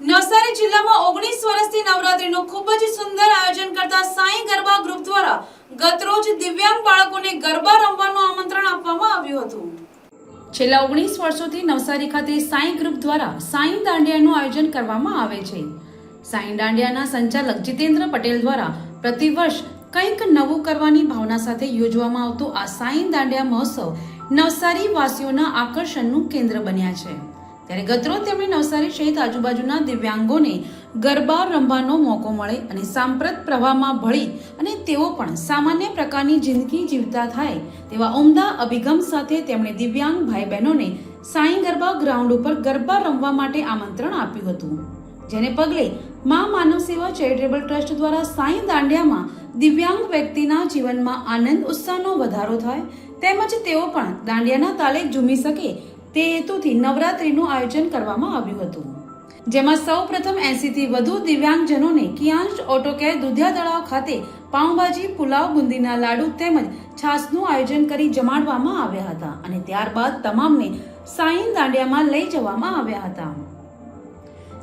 નવસારી જિલ્લામાં ઓગણીસ વર્ષથી નવરાત્રીનું ખૂબ જ સુંદર આયોજન કરતા સાંઈ ગરબા ગ્રુપ દ્વારા ગતરોજ દિવ્યાંગ બાળકોને ગરબા રમવાનું આમંત્રણ આપવામાં આવ્યું હતું. છેલ્લા ઓગણીસ વર્ષોથી નવસારી ખાતે સાંઈ ગ્રુપ દ્વારા સાંઈ દાંડિયાનું આયોજન કરવામાં આવે છે. સાંઈ દાંડિયાના સંચાલક જીતેન્દ્ર પટેલ દ્વારા પ્રતિવર્ષ કંઈક નવું કરવાની ભાવના સાથે યોજવામાં આવતો આ સાંઈ દાંડિયા મહોત્સવ નવસારી વાસીઓના આકર્ષણનું કેન્દ્ર બન્યા છે. ત્યારે ગતરોજ તેમણે નવસારી સહિત આજુબાજુના દિવ્યાંગોને ગરબા રમવાનો મોકો મળે અને સાંપ્રત પ્રવાહમાં ભળી અને તેઓ પણ સામાન્ય પ્રકારની જિંદગી જીવતા થાય તેવા ઉમદા અભિગમ સાથે તેમણે દિવ્યાંગ ભાઈ બહેનોને સાંઈ ગરબા ગ્રાઉન્ડ ઉપર ગરબા રમવા માટે આમંત્રણ આપ્યું હતું. જેને પગલે મા માનવ સેવા ચેરિટેબલ ટ્રસ્ટ દ્વારા સાંઈ દાંડિયામાં દિવ્યાંગ વ્યક્તિના જીવનમાં આનંદ, ઉત્સાહનો વધારો થાય તેમજ તેઓ પણ દાંડિયાના તાલે ઝૂમી શકે તે હેતુથી નવરાત્રીનું આયોજન કરવામાં આવ્યું હતું. જેમાં સૌ પ્રથમ એસીથી વધુ દિવ્યાંગજનોને કિયાંશ ઓટોકેર દુધિયા તળાવ ખાતે પાઉંભાજી, પુલાવ, બુંદીના લાડુ તેમજ છાસનું આયોજન કરી જમાડવામાં આવ્યા હતા અને ત્યારબાદ તમામને સાઈન દાંડિયામાં લઈ જવામાં આવ્યા હતા.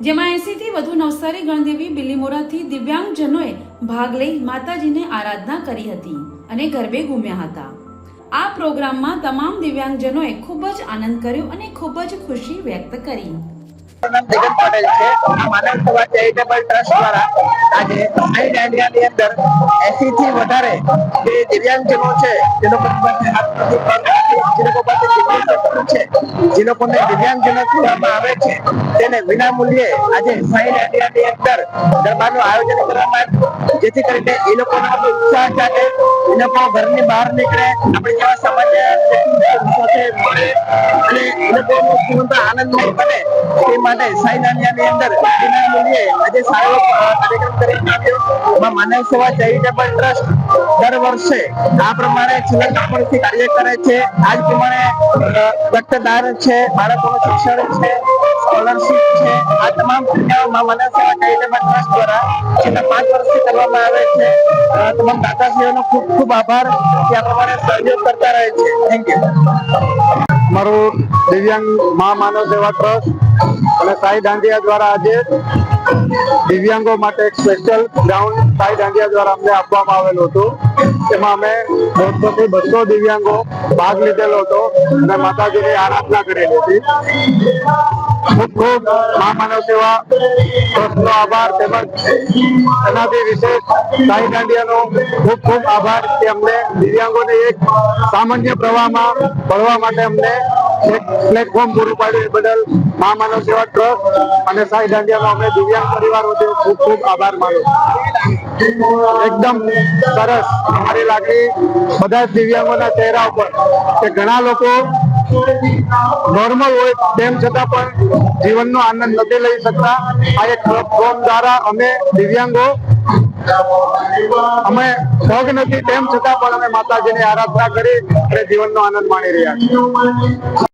જેમાં એસી થી વધુ નવસારી, ગણદેવી, બિલીમોરાથી દિવ્યાંગજનોએ ભાગ લઈ માતાજીને આરાધના કરી હતી અને ગરબે ઘૂમ્યા હતા. આ પ્રોગ્રામમાં તમામ દિવ્યાંગજનોએ ખૂબ જ આનંદ કર્યો અને ખૂબ જ ખુશી વ્યક્ત કરી. છે. ચેરિટેબલ ટ્રસ્ટ દ્વારા આજે આઈ દાંડિયાની અંદર 80 થી વધારે જે દિવ્યાંગજનો છે છે. જે લોકોને દિવ્યાંગજનો કહેવામાં આવે છે, તેને વિના મૂલ્યે આજે સાઈન દાંડિયાની અંદર ગરબાનું આયોજન કરવામાં આવ્યું. જેથી કરીને એ લોકોનો ઉત્સાહ જાગે, એ લોકો ઘરની બહાર નીકળે, આપણે જેવા સામાન્ય સાથે મળે, અને એ લોકોનો જીવન આનંદમય બને. તે માટે સાઈ દાંડિયાની અંદર વિના મૂલ્યે આજે સારો કાર્યક્રમ કરી આવ્યો માનવ સેવા ચેરિટેબલ ટ્રસ્ટ દર વર્ષે આ પ્રમાણે છેલ્લા ત્રણ કાર્ય કરે છે. આ પ્રમાણે રક્તદાન છે, બાળકોનું શિક્ષણ છે, સ્કોલરશીપ છે, આ તમામ ક્રિયાઓમાં માનવ સેવા ચેરિટેબલ ટ્રસ્ટ દ્વારા છેલ્લા પાંચ વર્ષથી કરવામાં આવે છે. તમામ દાતાશ્રીઓનો ખૂબ ખૂબ આભાર. કે આ પ્રમાણે સહયોગ કરતા રહે છે. થેન્ક યુ મારું દિવ્યાંગ મહામાનવ સેવા ટ્રસ્ટ અને સાઈ દાંધિયા દ્વારા આજે દિવ્યાંગો માટે એક સ્પેશિયલ ગ્રાઉન્ડ સાઈ દાંડિયા દ્વારા અમને આપવામાં આવેલું હતું. એમાં અમે દોઢસો થી બસો દિવ્યાંગો ભાગ લીધેલો હતો અને માતાજીની આરાધના કરેલી હતી. ખૂબ ખૂબ મહા માનવ સેવા ટ્રસ્ટનો આભાર તેમજ એનાથી વિશેષ સાઈ દાંડિયાનો ખૂબ ખૂબ આભાર કે અમને દિવ્યાંગોને એક સામાન્ય પ્રવાહમાં ભળવા માટે અમને પ્લેટફોર્મ પૂરું પાડ્યું બદલ મહામાનવ સેવા ટ્રસ્ટ અને સાઈ દાંડિયાનો અમે દિવ્યાંગ પરિવાર વચ્ચે ખૂબ ખૂબ આભાર માનું એકદમ સરસ અમારી લાગણી બધા દિવ્યાંગોના ચહેરા ઉપર કે ઘણા લોકો નોર્મલ હોય તેમ છતાં પણ જીવનનો આનંદ નથી લઈ શકતા. આ એક પ્લેટફોર્મ દ્વારા અમે દિવ્યાંગો અમે પગ નથી તેમ છતાં પણ અમે માતાજીની આરાધના કરી અને જીવનનો આનંદ માણી રહ્યા છીએ.